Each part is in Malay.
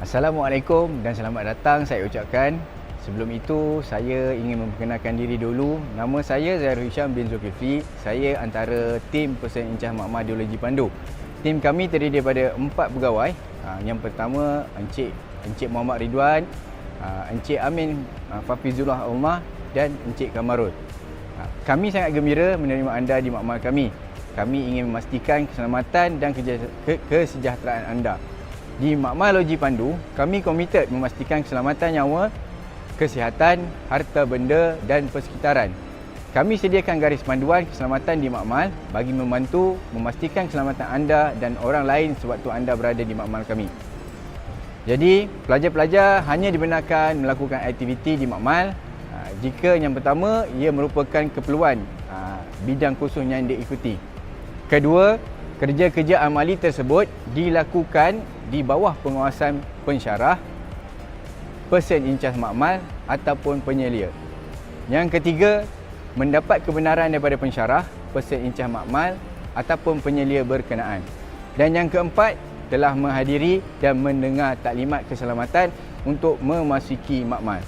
Assalamualaikum dan selamat datang saya ucapkan. Sebelum itu, saya ingin memperkenalkan diri dulu. Nama saya Zairul Hisham bin Zulkifli. Saya antara tim Persen Incah Makmah Ideologi Pandu. Tim kami terdiri daripada empat pegawai. Ah, Yang pertama, Encik Encik Muhammad Ridwan, ah, Encik Amin ah, Fafizullah Umar dan Encik Kamarul. Kami sangat gembira menerima anda di makmal kami. Kami ingin memastikan keselamatan dan kesejahteraan anda. Di Makmal Loji Pandu, kami komited memastikan keselamatan nyawa, kesihatan, harta benda dan persekitaran. Kami sediakan garis panduan keselamatan di Makmal bagi membantu memastikan keselamatan anda dan orang lain sewaktu anda berada di Makmal kami. Jadi, pelajar-pelajar hanya dibenarkan melakukan aktiviti di Makmal ah, jika yang pertama ia merupakan keperluan ah, bidang khusus yang diikuti. Kedua, kerja-kerja amali tersebut dilakukan di bawah pengawasan pensyarah, pesen incas makmal ataupun penyelia. Yang ketiga, mendapat kebenaran daripada pensyarah, pesen incas makmal ataupun penyelia berkenaan. Dan yang keempat, telah menghadiri dan mendengar taklimat keselamatan untuk memasuki makmal.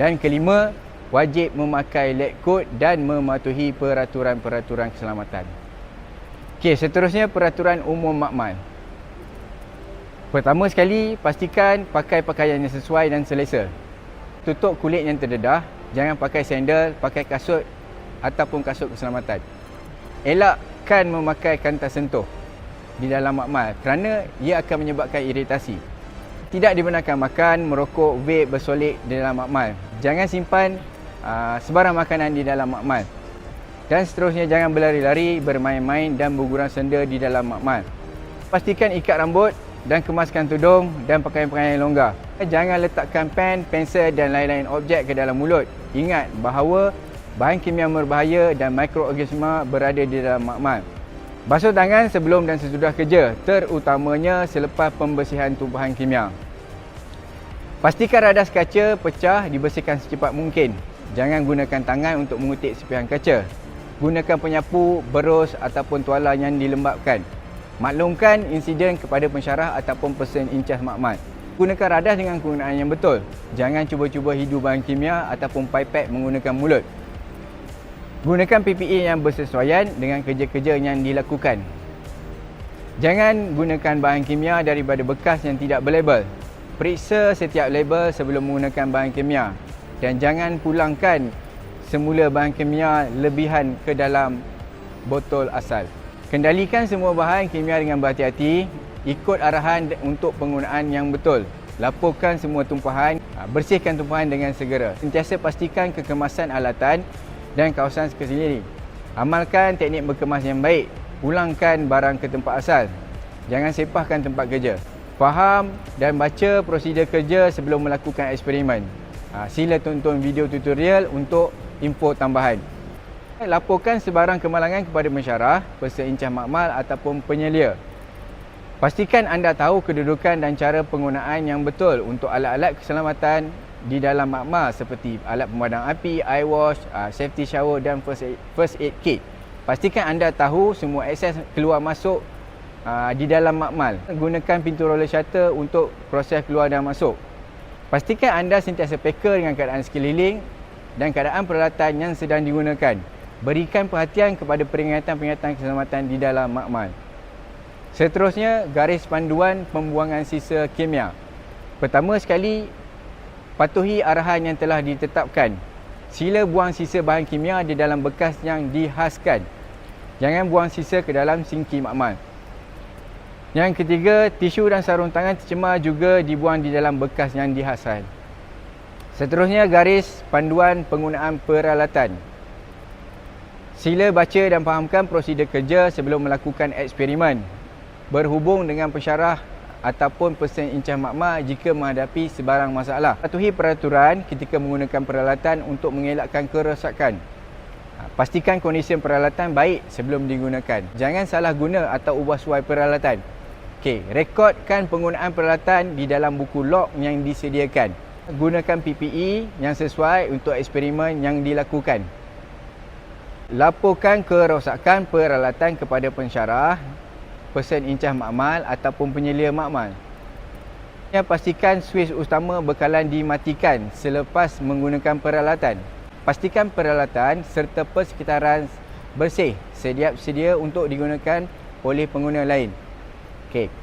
Dan kelima, wajib memakai lab coat dan mematuhi peraturan-peraturan keselamatan. Okey, seterusnya peraturan umum makmal. Pertama sekali, pastikan pakai pakaian yang sesuai dan selesa. Tutup kulit yang terdedah, jangan pakai sandal, pakai kasut ataupun kasut keselamatan. Elakkan memakai kantas sentuh di dalam makmal kerana ia akan menyebabkan iritasi. Tidak dibenarkan makan, merokok, vape, bersolek di dalam makmal. Jangan simpan uh, sebarang makanan di dalam makmal. Dan seterusnya jangan berlari-lari, bermain-main dan bergurang senda di dalam makmal. Pastikan ikat rambut dan kemaskan tudung dan pakaian-pakaian yang longgar. Jangan letakkan pen, pensel dan lain-lain objek ke dalam mulut. Ingat bahawa bahan kimia berbahaya dan mikroorganisma berada di dalam makmal. Basuh tangan sebelum dan sesudah kerja, terutamanya selepas pembersihan tumbuhan kimia. Pastikan radas kaca pecah dibersihkan secepat mungkin. Jangan gunakan tangan untuk mengutip sepihan kaca. Gunakan penyapu, berus ataupun tuala yang dilembabkan. Maklumkan insiden kepada pensyarah ataupun pesen incas makmal. Gunakan radas dengan penggunaan yang betul. Jangan cuba-cuba hidu bahan kimia ataupun pipet menggunakan mulut. Gunakan PPE yang bersesuaian dengan kerja-kerja yang dilakukan. Jangan gunakan bahan kimia daripada bekas yang tidak berlabel. Periksa setiap label sebelum menggunakan bahan kimia dan jangan pulangkan semula bahan kimia lebihan ke dalam botol asal. Kendalikan semua bahan kimia dengan berhati-hati, ikut arahan untuk penggunaan yang betul. Laporkan semua tumpahan, bersihkan tumpahan dengan segera. Sentiasa pastikan kekemasan alatan dan kawasan sekeliling. Amalkan teknik berkemas yang baik. Pulangkan barang ke tempat asal. Jangan sepahkan tempat kerja. Faham dan baca prosedur kerja sebelum melakukan eksperimen. Ha, sila tonton video tutorial untuk info tambahan. Laporkan sebarang kemalangan kepada pensyarah, peserta incah makmal ataupun penyelia. Pastikan anda tahu kedudukan dan cara penggunaan yang betul untuk alat-alat keselamatan di dalam makmal seperti alat pemadam api, eye wash, uh, safety shower dan first aid, first aid kit. Pastikan anda tahu semua akses keluar masuk uh, di dalam makmal. Gunakan pintu roller shutter untuk proses keluar dan masuk. Pastikan anda sentiasa peka dengan keadaan sekeliling dan keadaan peralatan yang sedang digunakan. Berikan perhatian kepada peringatan-peringatan keselamatan di dalam makmal. Seterusnya, garis panduan pembuangan sisa kimia. Pertama sekali, patuhi arahan yang telah ditetapkan. Sila buang sisa bahan kimia di dalam bekas yang dihaskan. Jangan buang sisa ke dalam sinki makmal. Yang ketiga, tisu dan sarung tangan tercemar juga dibuang di dalam bekas yang dihaskan. Seterusnya, garis panduan penggunaan peralatan. Sila baca dan fahamkan prosedur kerja sebelum melakukan eksperimen. Berhubung dengan pensyarah ataupun pesen incah makmal jika menghadapi sebarang masalah. Patuhi peraturan ketika menggunakan peralatan untuk mengelakkan kerosakan. Ha, Pastikan kondisi peralatan baik sebelum digunakan. Jangan salah guna atau ubah suai peralatan. Okey, rekodkan penggunaan peralatan di dalam buku log yang disediakan. Gunakan PPE yang sesuai untuk eksperimen yang dilakukan. Laporkan kerosakan peralatan kepada pensyarah, pesen incah makmal ataupun penyelia makmal. Yang pastikan switch utama bekalan dimatikan selepas menggunakan peralatan. Pastikan peralatan serta persekitaran bersih sediap sedia untuk digunakan oleh pengguna lain. Okey.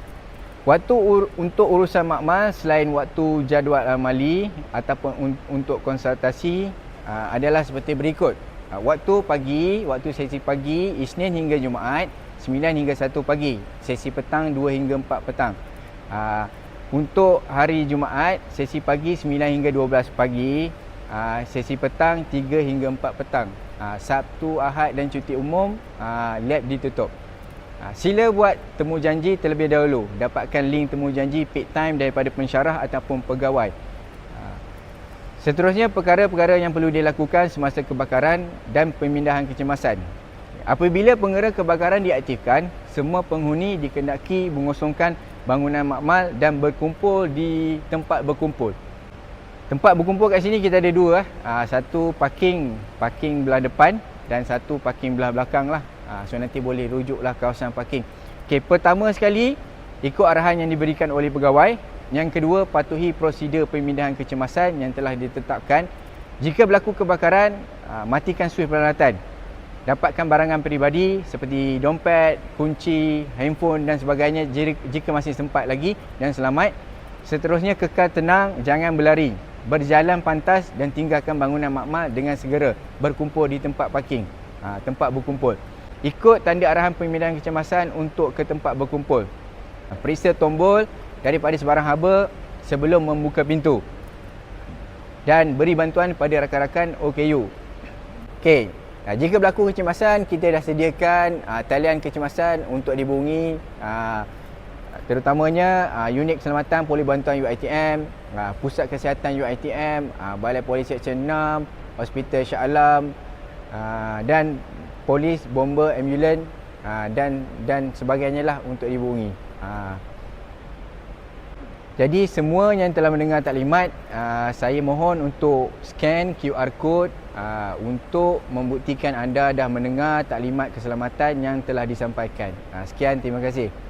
Waktu ur- untuk urusan makmal selain waktu jadual amali ataupun un- untuk konsultasi uh, adalah seperti berikut. Uh, waktu pagi, waktu sesi pagi Isnin hingga Jumaat 9 hingga 1 pagi. Sesi petang 2 hingga 4 petang. Uh, untuk hari Jumaat sesi pagi 9 hingga 12 pagi, uh, sesi petang 3 hingga 4 petang. Uh, Sabtu, Ahad dan cuti umum uh, lab ditutup. Ha, sila buat temu janji terlebih dahulu. Dapatkan link temu janji peak time daripada pensyarah ataupun pegawai. Ha, seterusnya perkara-perkara yang perlu dilakukan semasa kebakaran dan pemindahan kecemasan. Apabila pengera kebakaran diaktifkan, semua penghuni dikendaki mengosongkan bangunan makmal dan berkumpul di tempat berkumpul. Tempat berkumpul kat sini kita ada dua. Ha, satu parking, parking belah depan dan satu parking belah belakang lah. Ha, so nanti boleh rujuklah kawasan parking. Okey, pertama sekali ikut arahan yang diberikan oleh pegawai. Yang kedua, patuhi prosedur pemindahan kecemasan yang telah ditetapkan. Jika berlaku kebakaran, ha, matikan switch peralatan. Dapatkan barangan peribadi seperti dompet, kunci, handphone dan sebagainya jika masih sempat lagi dan selamat. Seterusnya kekal tenang, jangan berlari. Berjalan pantas dan tinggalkan bangunan makmal dengan segera berkumpul di tempat parking. Ha, tempat berkumpul. Ikut tanda arahan pemindahan kecemasan untuk ke tempat berkumpul. Periksa tombol daripada sebarang haba sebelum membuka pintu. Dan beri bantuan pada rakan-rakan OKU. Okey. Nah, jika berlaku kecemasan, kita dah sediakan uh, talian kecemasan untuk dihubungi uh, terutamanya uh, unit keselamatan Polis Bantuan UiTM, uh, Pusat Kesihatan UiTM, uh, Balai Polis Seksyen 6, Hospital Shah Alam uh, dan polis, bomber, ambulan uh, dan dan sebagainya lah untuk dihubungi. Uh, jadi semua yang telah mendengar taklimat, uh, saya mohon untuk scan QR code uh, untuk membuktikan anda dah mendengar taklimat keselamatan yang telah disampaikan. Uh, sekian, terima kasih.